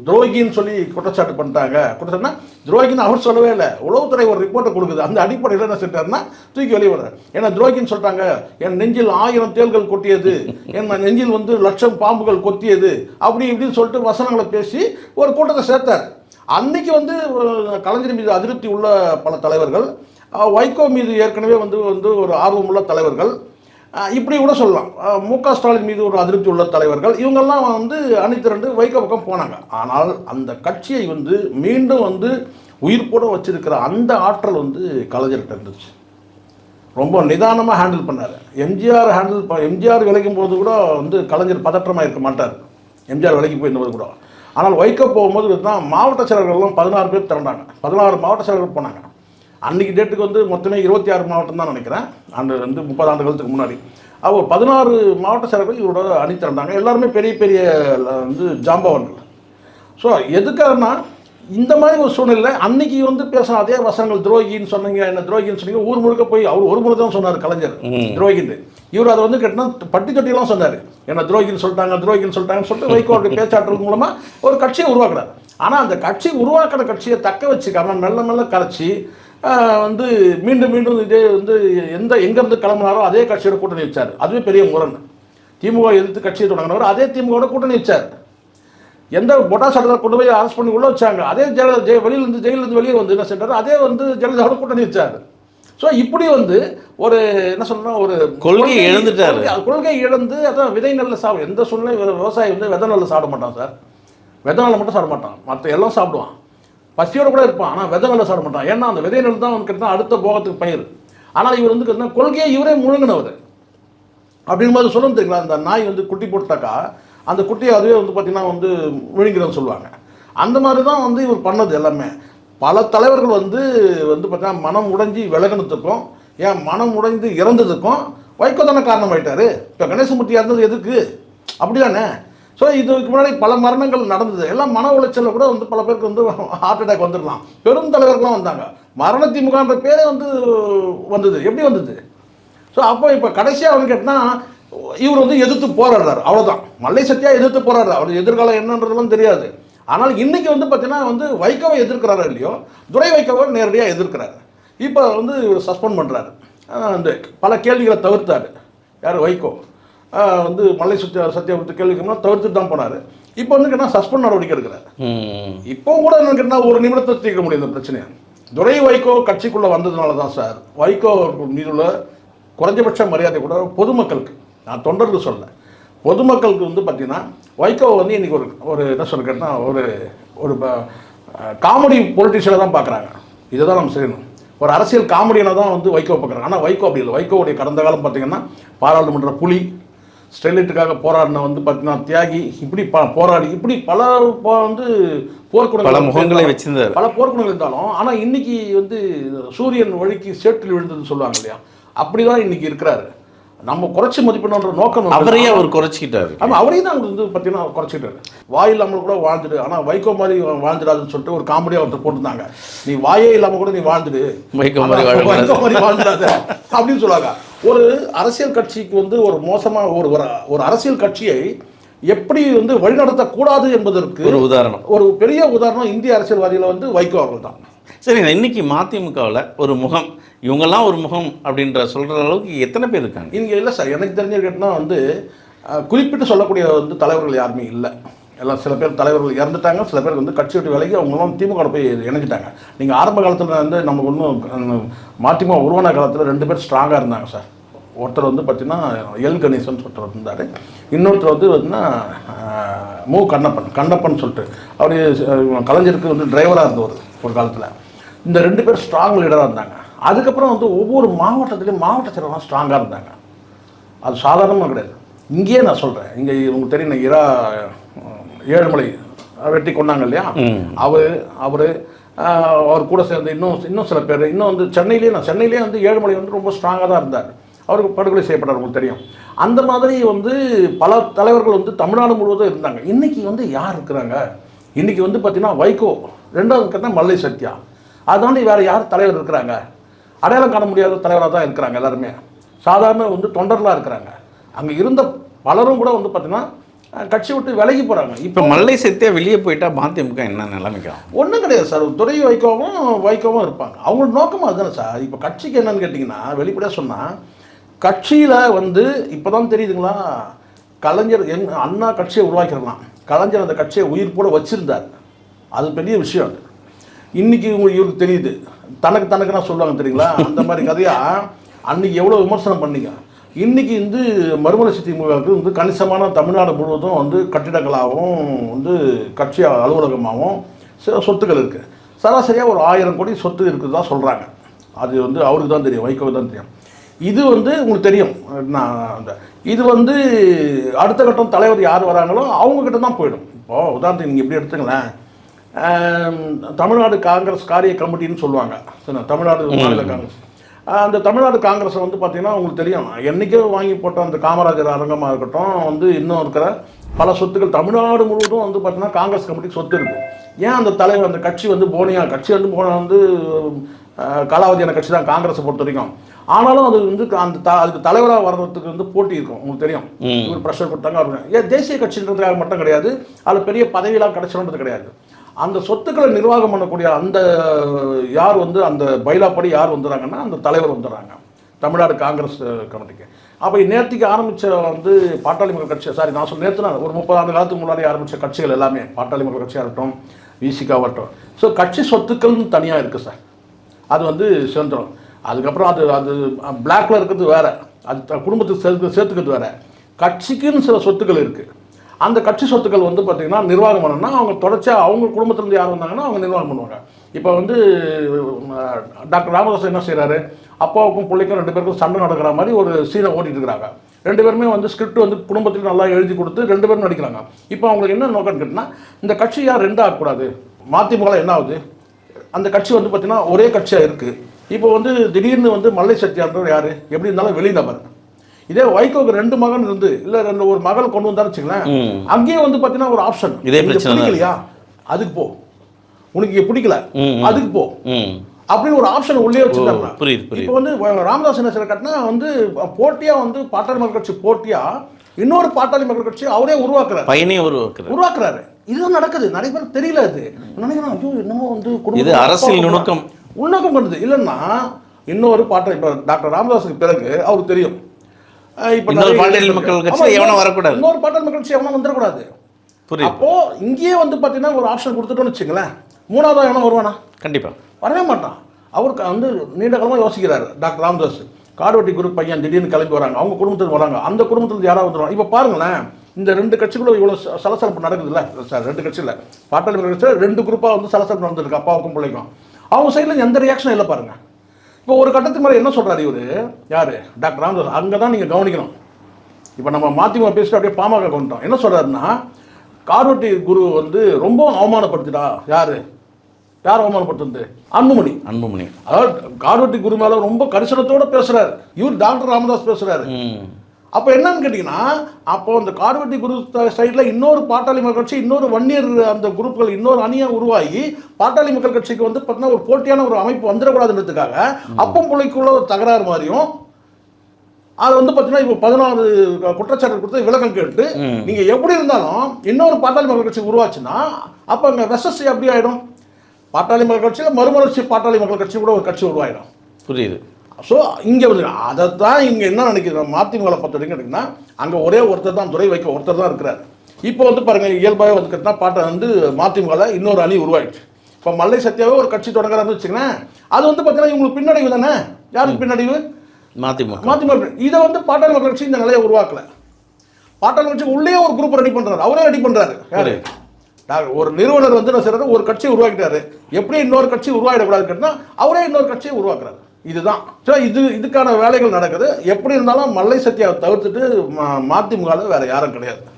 துரோகின்னு சொல்லி குற்றச்சாட்டு பண்ணிட்டாங்க. குற்றச்சாட்டுனா துரோகின்னு அவர் சொல்லவே இல்லை. உளவுத்துறை ஒரு ரிப்போர்ட்டை கொடுக்குது. அந்த அடிப்படையில் என்ன செஞ்சாருன்னா தூக்கி வெளியே வர்றாரு ஏன்னா துரோகின்னு சொல்லிட்டாங்க. என் நெஞ்சில் ஆயிரம் தேள்கள் கொட்டியது. என் நெஞ்சில் வந்து லட்சம் பாம்புகள் கொத்தியது. அப்படி இப்படின்னு சொல்லிட்டு வசனங்களை பேசி ஒரு கூட்டத்தை சேர்த்தார். அன்னைக்கு வந்து கலைஞர் மீது அதிருப்தி உள்ள பல தலைவர்கள் வைகோ மீது ஏற்கனவே வந்து வந்து ஒரு ஆர்வமுள்ள தலைவர்கள் இப்படி கூட சொல்லலாம். மு க. ஸ்டாலின் மீது ஒரு அதிருப்தி உள்ள தலைவர்கள் இவங்கெல்லாம் வந்து அணிதிரண்டு வைகோ பக்கம் போனாங்க. ஆனால் அந்த கட்சியை வந்து மீண்டும் வந்து உயிர்ப்போட வச்சிருக்கிற அந்த ஆற்றல் வந்து கலைஞர்கிட்ட இருந்துச்சு. ரொம்ப நிதானமாக ஹேண்டில் பண்ணார். எம்ஜிஆர் ஹேண்டில் ப எம்ஜிஆர் விளைக்கும் போது கூட வந்து கலைஞர் பதற்றமாக இருக்க மாட்டார். எம்ஜிஆர் விலைக்கு போயிருந்தபோது கூட. ஆனால் வைக்க போகும்போது தான் மாவட்ட செயலர்கள்லாம் பதினாறு பேர் திரண்டாங்க. பதினாறு மாவட்ட செயலர்கள் போனாங்க. அன்றைக்கி டேட்டுக்கு வந்து மொத்தமே இருபத்தி ஆறு மாவட்டம் தான் நினைக்கிறேன். அந்த வந்து முப்பது ஆண்டுகளுக்கு முன்னாடி. அவங்க பதினாறு மாவட்ட செயலர்கள் இவரோட அணி திரண்டாங்க எல்லாருமே பெரிய பெரிய வந்து ஜாம்பவான்கள். ஸோ எதுக்காகனா இந்த மாதிரி ஒரு சூழ்நிலை அன்னைக்கு வந்து பேசின அதே வசனங்கள் துரோகின்னு சொன்னீங்க என்ன துரோகின்னு சொன்னீங்க ஊர் முழுக்க போய் அவர் ஒரு முறை தான் சொன்னார் கலைஞர். துரோகின்னு. இவர் அதை வந்து கேட்டால் பட்டி தொட்டியெல்லாம் சொன்னார். என்ன துரோகின்னு சொல்லிட்டாங்க துரோகின்னு சொல்லிட்டாங்கன்னு சொல்லிட்டு வைகோ அவருடைய பேச்சாற்றல் மூலமாக ஒரு கட்சியை உருவாக்குறாரு. ஆனால் அந்த கட்சி உருவாக்குற கட்சியை தக்க வச்சுக்காம மெல்ல மெல்ல கரைச்சி வந்து மீண்டும் மீண்டும் இதே வந்து எந்த எங்கேருந்து கிளம்புனாரோ அதே கட்சியோட கூட்டணி வச்சார். அதுவே பெரிய முரண். திமுக எதிர்த்து கட்சியை தொடங்கினவர் அதே திமுகவோட கூட்டணி வச்சார். எந்த பொட்டா சட்டத்தை கொண்டு போய் அரெஸ்ட் பண்ணி உள்ள வச்சாங்க. அதே ஜெய ஜெய வெளியிலேருந்து ஜெயிலிருந்து வெளியே வந்து என்ன செஞ்சாரு? அதே வந்து ஜெயலலிதாவோட கூட்டணி வச்சார். ஸோ இப்படி வந்து ஒரு என்ன சொல்லணும்னா ஒரு கொள்கையை இழந்துட்டாரு. கொள்கை- கொள்கை இழந்து அதான் விதை நெல்லை சாப்பிடும் எந்த சூழ்நிலை விவசாயி வந்து விதை நெல்லை சாப்பிட மாட்டான் சார். விதை நெல்லை மட்டும் சாப்பிட மாட்டான். மற்ற எல்லாம் சாப்பிடுவான். பசியோட கூட இருப்பான் ஆனால் விதை நெல்லை சாப்பிட மாட்டான். ஏன்னா அந்த விதை நெல் தான் வந்து கிட்ட அடுத்த போகத்துக்கு பயிர். ஆனால் இவர் வந்து கொள்கையை இவரே முழுங்கினவர். அப்படிங்கும்போது சொல்லணும் தெரியுங்களா அந்த நாய் வந்து குட்டி போட்டாக்கா அந்த குட்டியை அதுவே வந்து பார்த்திங்கன்னா வந்து விழுங்கிறன்னு சொல்லுவாங்க. அந்த மாதிரி தான் வந்து இவர் பண்ணது எல்லாமே. பல தலைவர்கள் வந்து வந்து பார்த்தீங்கன்னா மனம் உடைஞ்சி விலகினத்துக்கும் ஏன் மனம் உடைந்து இறந்ததுக்கும் வைகோ தானே காரணமாயிட்டாரு? இப்போ கணேசமூர்த்தி இறந்தது எதுக்கு? அப்படிதானே? ஸோ இதுக்கு முன்னாடி பல மரணங்கள் நடந்தது. எல்லாம் மன உளைச்சலில் கூட வந்து பல பேருக்கு வந்து ஹார்ட் அட்டாக் வந்துடலாம். பெரும் தலைவர்கள்லாம் வந்தாங்க. மரண திமுகன்ற பேரே வந்து வந்தது. எப்படி வந்தது? ஸோ அப்போ இப்போ கடைசியாக அவனு கேட்டால் இவர் வந்து எதிர்த்து போராடுறாரு. அவ்வளோதான் மல்லை சத்தியா எதிர்த்து போராடுறாரு அவர் எதிர்காலம் என்னன்றதெல்லாம் தெரியாது. ஆனால் இன்றைக்கி வந்து பார்த்தீங்கன்னா வந்து வைகோவை எதிர்க்கிறாரோ இல்லையோ துரை வைகோவை நேரடியாக எதிர்க்கிறாரு. இப்போ வந்து சஸ்பெண்ட் பண்ணுறாரு அந்த பல கேள்விகளை தவிர்த்தாரு. யார்? வைகோ. வந்து மல்லை சத்யா சத்யா கொடுத்த கேள்விக்கு தவிர்த்துட்டு தான் போனார். இப்போ வந்து கேட்டால் சஸ்பெண்ட் நடவடிக்கை எடுக்கிறாரு இப்போ கூட என்ன கேட்டால் ஒரு நிமிடத்தை தீர்க்க முடியும் இந்த பிரச்சனையை. துரை வைகோ கட்சிக்குள்ளே வந்ததுனால தான் சார். வைகோ மீதுள்ள குறைஞ்சபட்ச மரியாதை கூட பொதுமக்களுக்கு நான் தொண்டர்கள் சொல்ல பொதுமக்களுக்கு வந்து பார்த்தீங்கன்னா வைகோ வந்து இன்னைக்கு ஒரு ஒரு என்ன சொல்ல கேட்டால் ஒரு ஒரு காமெடி பொலிட்டிஷியனை தான் பார்க்குறாங்க இதை தான் நம்ம செய்யணும். ஒரு அரசியல் காமெடியனை தான் வந்து வைகோ பார்க்குறாங்க ஆனால் வைகோ அப்படி இல்லை. வைகோவுடைய கடந்த காலம் பார்த்தீங்கன்னா பாராளுமன்ற புலி ஸ்டெர்லைட்டுக்காக போராடின வந்து பார்த்தீங்கன்னா தியாகி இப்படி ப போராடி இப்படி பல போ- வந்து போர்க்குணங்கள் பல முகங்களை வச்சிருந்தாரு. பல போர்க்குணங்கள் இருந்தாலும் ஆனால் இன்னைக்கு வந்து சூரியன் வழிக்கு சேற்றில் விழுந்ததுன்னு சொல்லுவாங்க இல்லையா? அப்படிதான் இன்னைக்கு இருக்கிறாரு. நம்ம குறைச்சி மதிப்பிடணுன்ற நோக்கம் அவரையே அவர் குறைச்சிக்கிட்டாரு. ஆமாம் அவரையும் தான் வந்து பார்த்தீங்கன்னா குறைச்சிட்டாரு வாய் இல்லாமல் கூட வாழ்ந்துடு. ஆனால் வைகோ மாதிரி வாழ்ந்துடாதுன்னு சொல்லிட்டு ஒரு காமெடியாக ஒருத்தர் போட்டிருந்தாங்க. நீ வாயே இல்லாமல் கூட நீ வாழ்ந்துடு. வைகோ மாதிரி. வைகோ மாதிரி வாழ்ந்துடாத. அப்படின்னு சொல்லுவாங்க. ஒரு அரசியல் கட்சிக்கு வந்து ஒரு மோசமாக ஒரு ஒரு ஒரு அரசியல் கட்சியை எப்படி வந்து வழிநடத்தக்கூடாது என்பதற்கு ஒரு உதாரணம். ஒரு பெரிய உதாரணம் இந்திய அரசியல்வாதியில் வந்து வைகோ அவர்கள் தான் சரிங்க இன்னைக்கு மதிமுகவில் ஒரு முகம் இவங்கெல்லாம் ஒரு முகம் அப்படின்ற சொல்கிற அளவுக்கு எத்தனை பேர் இருக்காங்க? இங்கே இல்லை சார் எனக்கு தெரிஞ்ச வந்து குறிப்பிட்டு சொல்லக்கூடிய வந்து தலைவர்கள் யாருமே இல்லை. எல்லாம் சில பேர் தலைவர்கள் இறந்துட்டாங்க சில பேர் வந்து கட்சி விட்டு விலகி அவங்களாம் திமுக போய் இணைஞ்சிட்டாங்க. நீங்கள் ஆரம்ப காலத்தில் வந்து நமக்கு ஒன்றும் மதிமுக உருவான காலத்தில் ரெண்டு பேர் ஸ்ட்ராங்காக இருந்தாங்க சார். ஒருத்தர் வந்து பார்த்தீங்கன்னா எல். கணேசன் சொல்லிட்டு இருந்தார். இன்னொருத்தர் வந்து பார்த்தீங்கன்னா மு. கண்ணப்பன் கண்ணப்பன் சொல்லிட்டு. அவர் கலைஞருக்கு வந்து டிரைவராக இருந்தவர் ஒரு காலத்தில். இந்த ரெண்டு பேர் ஸ்ட்ராங் லீடராக இருந்தாங்க. அதுக்கப்புறம் வந்து ஒவ்வொரு மாவட்டத்துலேயும் மாவட்ட செயலர்லாம் ஸ்ட்ராங்காக இருந்தாங்க. அது சாதாரணமாக கிடையாது. இங்கேயே நான் சொல்கிறேன் இங்கே உங்களுக்கு தெரியும் இரா ஏழுமலை வெட்டி கொண்டாங்க இல்லையா? அவர் அவர் அவர் கூட சேர்ந்து இன்னும் இன்னும் சில பேர் இன்னும் வந்து சென்னையிலேயே நான் சென்னையிலேயே வந்து ஏழுமலை வந்து ரொம்ப ஸ்ட்ராங்காக தான் இருந்தார். அவருக்கு படுகொலை செய்யப்பட்டார் உங்களுக்கு தெரியும். அந்த மாதிரி வந்து பல தலைவர்கள் வந்து தமிழ்நாடு முழுவதும் இருந்தாங்க. இன்னைக்கு வந்து யார் இருக்கிறாங்க? இன்னைக்கு வந்து பார்த்தீங்கன்னா வைகோ ரெண்டாவது இருக்கிறதா மல்லை சத்யா. அதாண்டி வேற யார் தலைவர் இருக்கிறாங்க? அடையாளம் காண முடியாத தலைவராக தான் இருக்கிறாங்க எல்லாருமே. சாதாரண வந்து தொண்டர்களாக இருக்கிறாங்க. அங்கே இருந்த பலரும் கூட வந்து பார்த்தீங்கன்னா கட்சி விட்டு விலகி போகிறாங்க இப்போ மல்லை சத்தியா வெளியே போயிட்டா மதிமுக என்ன நிலைமைக்கும் ஒன்றும் கிடையாது சார். துரை வைகோவும் வைகோவும் இருப்பாங்க. அவங்களோட நோக்கமும் அதுதானே சார். இப்போ கட்சிக்கு என்னன்னு கேட்டிங்கன்னா வெளிப்படையாக சொன்னால் கட்சியில் வந்து இப்போ தான் தெரியுதுங்களா? கலைஞர் எங் அண்ணா கட்சியை உருவாக்கிடலாம் கலைஞர் அந்த கட்சியை உயிர் போட வச்சிருந்தார். அது பெரிய விஷயம் அது. இன்னைக்கு உங்களுக்கு இவருக்கு தெரியுது. தனக்கு தனக்குன்னா சொல்லுவாங்க தெரியுங்களா? அந்த மாதிரி கதையாக அன்னைக்கு எவ்வளோ விமர்சனம் பண்ணீங்க? இன்னைக்கு வந்து மறுமலை திமுகவுக்கு வந்து கணிசமான தமிழ்நாடு முழுவதும் வந்து கட்டிடங்களாகவும் வந்து கட்சி அலுவலகமாகவும் சில சொத்துக்கள் இருக்குது சராசரியாக ஒரு ஆயிரம் கோடி சொத்து இருக்குதா சொல்கிறாங்க அது வந்து அவருக்கு தான் தெரியும் வைகோவுக்கு தான் தெரியும். இது வந்து உங்களுக்கு தெரியும். நான் அந்த இது வந்து அடுத்த கட்டம் தலைவர் யார் வராங்களோ அவங்கக்கிட்ட தான் போயிடும். இப்போது உதாரணத்துக்கு நீங்கள் எப்படி எடுத்துங்களேன். தமிழ்நாடு காங்கிரஸ் காரிய கமிட்டின்னு சொல்லுவாங்க. சரிண்ணா, தமிழ்நாடு மாநில காங்கிரஸ். அந்த தமிழ்நாடு காங்கிரஸ் வந்து பார்த்தீங்கன்னா உங்களுக்கு தெரியும். என்றைக்கோ வாங்கி போட்ட அந்த காமராஜர் அரங்கமாக இருக்கட்டும் வந்து இன்னும் இருக்கிற பல சொத்துக்கள் தமிழ்நாடு முழுவதும் வந்து பார்த்தீங்கன்னா காங்கிரஸ் கமிட்டி சொத்து இருக்குது ஏன் அந்த தலைவர் அந்த கட்சி வந்து போனியா? கட்சி வந்து போன வந்து காலாவதியான கட்சி தான் காங்கிரஸை பொறுத்த வரைக்கும். ஆனாலும் அது வந்து அந்த த அதுக்கு தலைவராக வர்றதுக்கு வந்து போட்டி இருக்கும். உங்களுக்கு தெரியும். இவர் ப்ரெஷர் கொடுத்தாங்க ஏன் தேசிய கட்சின்றதுக்காக மட்டும் கிடையாது. அதில் பெரிய பதவியெல்லாம் கிடைச்சிடும்ன்றது கிடையாது. அந்த சொத்துக்களை நிர்வாகம் பண்ணக்கூடிய அந்த யார் வந்து அந்த பைலாப்படி யார் வந்துடுறாங்கன்னா அந்த தலைவர் வந்துடுறாங்க தமிழ்நாடு காங்கிரஸ் கமிட்டிக்கு. அப்போ நேற்றுக்கு ஆரம்பித்த வந்து பாட்டாளி மக்கள் கட்சி சாரி நான் சொல்ல நேற்று ஒரு முப்பது ஆண்டு காலத்துக்கு முன்னாடி ஆரம்பித்த கட்சிகள் எல்லாமே பாட்டாளி மக்கள் கட்சியாக இருக்கட்டும் விசிகாவட்டும் ஸோ கட்சி சொத்துக்கள்னு தனியாக இருக்குது சார் அது வந்து சேர்ந்துடும் அதுக்கப்புறம் அது அது பிளாக்ல இருக்கிறது வேறு. அது த- குடும்பத்துக்கு சேர்த்து சேர்த்துக்கிறது வேறு. கட்சிக்குன்னு சில சொத்துக்கள் இருக்குது அந்த கட்சி சொத்துக்கள் வந்து பார்த்திங்கன்னா நிர்வாகம் பண்ணணும்னா அவங்க தொடர்ச்சியாக அவங்க குடும்பத்திலேருந்து யார் வந்தாங்கன்னா அவங்க நிர்வாகம் பண்ணுவாங்க. இப்போ வந்து டாக்டர் ராமதாஸ் என்ன செய்கிறாரு அப்பாவுக்கும் பிள்ளைக்கும் ரெண்டு பேருக்கும் சண்டை நடக்கிற மாதிரி ஒரு சீனை ஓட்டிட்டு இருக்கிறாங்க. ரெண்டு பேருமே வந்து ஸ்கிரிப்ட் வந்து குடும்பத்தில் நல்லா எழுதி கொடுத்து ரெண்டு பேரும் நடிக்கிறாங்க. இப்போ அவங்களுக்கு என்ன நோக்கம்னு கேட்டால் இந்த கட்சி யார் ரெண்டு ஆகக்கூடாது மதிமுக என்ன ஆகுது? அந்த கட்சி வந்து பார்த்திங்கன்னா ஒரே கட்சியாக இருக்குது இப்போ வந்து திடீர்னு வந்து மல்லை சத்தியான்றவர் யார்? எப்படி இருந்தாலும் வெளிநபர் இதே வைகோக்கு ரெண்டு மகன் இருந்து இல்லை ரெண்டு ஒரு மகள் கொண்டு வந்தான்னு வச்சுங்களேன் அங்கேயே வந்து பார்த்தீங்கன்னா ஒரு ஆப்ஷன் இதே பிரச்சனை. பிடிக்கலையா? அதுக்கு போ. உனக்கு பிடிக்கல. அதுக்கு போ. அப்படின்னு ஒரு ஆப்ஷன் உள்ளே வச்சுருந்தாங்க. புரியுது இப்போ வந்து ராமதாஸ் என்ன செய்யற கட்டினா வந்து போட்டியா வந்து பாட்டாளி மக்கள் கட்சி போட்டியா இன்னொரு பாட்டாளி மக்கள் கட்சி அவரே உருவாக்குறாரு. பையனே உருவாக்குறாரு. உருவாக்குறாரு. இதுதான் நடக்குது. நிறைய பேர் தெரியல அது நினைக்கிறான் ஐயோ என்னமோ வந்து இது அரசியல் நுணுக்கம். நுணுக்கம் பண்ணுது இல்லைன்னா இன்னொரு பாட்டை இப்போ டாக்டர் ராமதாஸுக்கு பிறகு அவருக்கு தெரியும். இப்ப இன்னொரு பாட்டாளி. மக்கள் கட்சியில எவனும் வரக்கூடாது. இன்னொரு பாட்டாளி மக்கள் கட்சி எவனும் வந்துடக்கூடாது. புரியுது. அப்போ இங்கேயே வந்து பார்த்தீங்கன்னா ஒரு ஆப்ஷன் கொடுத்துட்டோம்னு வச்சுங்களேன் மூணாவது எவனும் வருவானா? கண்டிப்பா. வரவே மாட்டான். அவருக்கு வந்து நீண்ட காலமாக யோசிக்கிறார் டாக்டர் ராமதாஸ். காடுவெட்டி குரூப் பையன் திடீர்னு கிளம்பி வராங்க. அவங்க குடும்பத்துக்கு வராங்க. அந்த குடும்பத்துல யாராவது வந்துருவாங்க. இப்போ பாருங்களேன் இந்த ரெண்டு கட்சிகளும் இவ்வளோ சலசலப்பு நடக்குதுல்ல? சார் ரெண்டு கட்சியில். பாட்டாளி மக்கள் கட்சியில் ரெண்டு குரூப்பாக வந்து சலசலப்பு நடந்திருக்கு அப்பாவுக்கும் பிள்ளைக்கும். அவங்க சைடில் எந்த ரியாக்ஷனும் இல்லை பாருங்க. இப்போ ஒரு கட்டத்துக்கு மேலே என்ன சொல்றாரு இவரு? யாரு? டாக்டர் ராமதாஸ். அங்கே தான் நீங்கள் கவனிக்கணும். இப்போ நம்ம மாத்திமா பேசிட்டு அப்படியே பாமக கொண்டுட்டோம் என்ன சொல்றாருன்னா கார்வட்டி குரு வந்து ரொம்ப அவமானப்படுத்திட்டா யாரு? யார் அவமானப்படுத்துறது? அன்புமணி. அன்புமணி. அதாவது கார்வட்டி குரு மேல ரொம்ப கரிசனத்தோட பேசுறாரு. இவர் டாக்டர் ராமதாஸ் பேசுறாரு. ம். அப்போ என்னன்னு கேட்டிங்கன்னா அப்போ அந்த கார்வட்டி குரு சைடில் இன்னொரு பாட்டாளி மக்கள் கட்சி இன்னொரு வன்னியர் அந்த குரூப்கள் இன்னொரு அணியாக உருவாகி பாட்டாளி மக்கள் கட்சிக்கு வந்து பார்த்தீங்கன்னா ஒரு போட்டியான ஒரு அமைப்பு வந்துடக்கூடாதுன்றதுக்காக அப்பம் பிள்ளைக்குள்ள ஒரு தகராறு மாதிரியும் அது வந்து பார்த்தீங்கன்னா இப்போ பதினாறு குற்றச்சாட்டு கொடுத்து விளக்கம் கேட்டு நீங்க எப்படி இருந்தாலும் இன்னொரு பாட்டாளி மக்கள் கட்சி உருவாச்சுன்னா அப்போ அங்கே வெசஸ் எப்படி ஆயிடும்? பாட்டாளி மக்கள் கட்சியில் மறுமலர்ச்சி பாட்டாளி மக்கள் கட்சி கூட ஒரு கட்சி உருவாயிடும். புரியுது. ஸோ இங்கே வந்து அதை தான் இங்கே என்ன நினைக்கிறோம் மதிமுகவை பொறுத்த வரைக்கும் கேட்டிங்கன்னா அங்கே ஒரே ஒருத்தர் தான் துறை வைக்க ஒருத்தர் தான் இருக்கிறார். இப்போ வந்து பாருங்கள் இயல்பாகவே வந்து கேட்டிங்கன்னா பாட்டை வந்து மதிமுகவில் இன்னொரு அணி உருவாயிடுச்சு. இப்போ மல்லை சத்யாவே ஒரு கட்சி தொடங்குறாருன்னு வச்சுங்களேன் அது வந்து பார்த்தீங்கன்னா இவங்களுக்கு பின்னடைவு தானே? யாருக்கு பின்னடைவு? மதிமுக மதிமுக இதை வந்து பாட்டாளி மக்கள் கட்சி இந்த நிலையை உருவாக்கல. பாட்டாளி கட்சி உள்ளே ஒரு குரூப் ரெடி பண்றாரு. அவரே ரெடி பண்றாரு. யாரு? ஒரு நிறுவனர் வந்து என்ன செய்யறாரு ஒரு கட்சியை உருவாக்கிட்டாரு. எப்படி இன்னொரு கட்சி உருவாயிடக்கூடாதுன்னு கேட்டா அவரே இன்னொரு கட்சியை உருவாக்குறாரு. இதுதான். ஸோ இது இதுக்கான வேலைகள் நடக்குது. எப்படி இருந்தாலும் மல்லை சத்யாவை தவிர்த்துட்டு ம- மதிமுகவில் வேற யாரும் கிடையாது.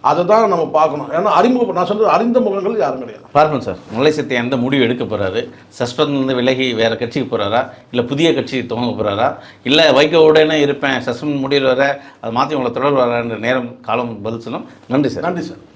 அதை தான் நம்ம பார்க்கணும். ஏன்னா அறிமுக நான் சொல்றது அறிந்த முகங்கள் யாரும் கிடையாது. பார்ப்போம் சார். முல்லை சத்யா எந்த முடிவு எடுக்க போறாரு? சஸ்பெண்ட் வந்து விலகி வேற கட்சிக்கு போறாரா? இல்லை புதிய கட்சி துவங்க போறாரா? இல்லை வைகோவுடனே இருப்பேன் சஸ்பெண்ட் முடிவு வர அது மாற்றி உங்களை தொடர் வரான்ற நேரம் காலம் பதில் சொல்லும் நன்றி சார். நன்றி சார்.